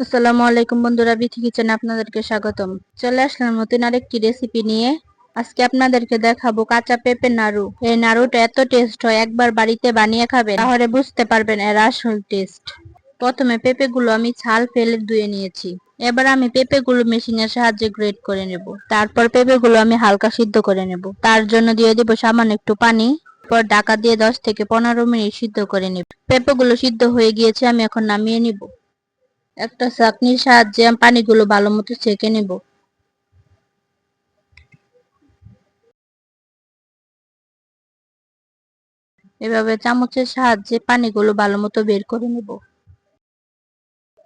আসসালামু আলাইকুম বন্ধুরা, বিথি কিচেনে আপনাদেরকে স্বাগতম। চলে আসলাম নতুন আরেকটি রেসিপি নিয়ে। আজকে আপনাদেরকে দেখাবো কাঁচা পেঁপে নাড়ু। এই নাড়ুটা এত টেস্ট হয়, একবার বাড়িতে বানিয়ে খাবেন, তাহলে বুঝতে পারবেন এর আসল টেস্ট প্রথমে পেঁপেগুলো আমি ছাল ফেলে ধুয়ে নিয়েছি। এবার আমি পেঁপেগুলো মেশিনের সাহায্যে গ্রেট করে নেব। তারপর পেঁপেগুলো আমি হালকা সিদ্ধ করে নেব। তার জন্য দিয়ে দেবো সামান্য একটু পানি। পর ঢাকা দিয়ে দশ থেকে পনেরো মিনিট সিদ্ধ করে নেব। পেঁপেগুলো সিদ্ধ হয়ে গিয়েছে, আমি এখন নামিয়ে নিব। একটা চাকনির সাহায্যে আমি পানিগুলো ভালো মতো ছেঁকে নেব। এভাবে চামচের সাহায্যে পানিগুলো ভালো মতো বের করে নেব।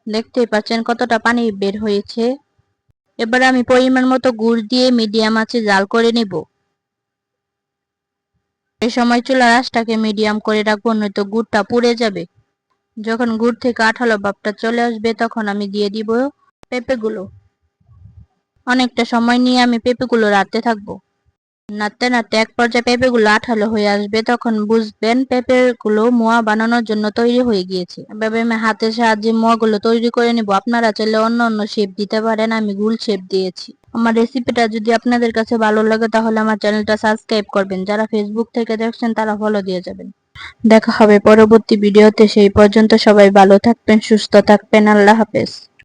দেখতেই পাচ্ছেন কতটা পানি বের হয়েছে। এবার আমি পরিমাণ মতো গুড় দিয়ে মিডিয়াম আছে জাল করে নেব। এই সময় চুলার আঁচটাকে মিডিয়াম করে রাখব, নয়তো গুড়টা পুড়ে যাবে। যখন গুড় থেকে আঠালো ভাবটা চলে আসবে, তখন আমি দিয়ে দিব পেঁপেগুলো। অনেকটা সময় নিয়ে আমি পেঁপেগুলো রাখতে থাকব। নাড়তে নাড়তে এক পর্যায়ে পেঁপেগুলো আঠালো হয়ে আসবে, তখন বুঝবেন পেঁপেগুলো মোয়া বানানোর জন্য তৈরি হয়ে গিয়েছে। এভাবে আমি হাতের সাহায্যে মোয়াগুলো তৈরি করে নিব। আপনারা চাইলে অন্য অন্য শেপ দিতে পারেন, আমি গুল শেপ দিয়েছি। আমার রেসিপিটা যদি আপনাদের কাছে ভালো লাগে, তাহলে আমার চ্যানেলটা সাবস্ক্রাইব করবেন। যারা ফেসবুক থেকে দেখছেন, তারা ফলো দিয়ে যাবেন। দেখা হবে পরবর্তী ভিডিওতে সেই পর্যন্ত সবাই ভালো থাকবেন সুস্থ থাকবেন আল্লাহ হাফেজ।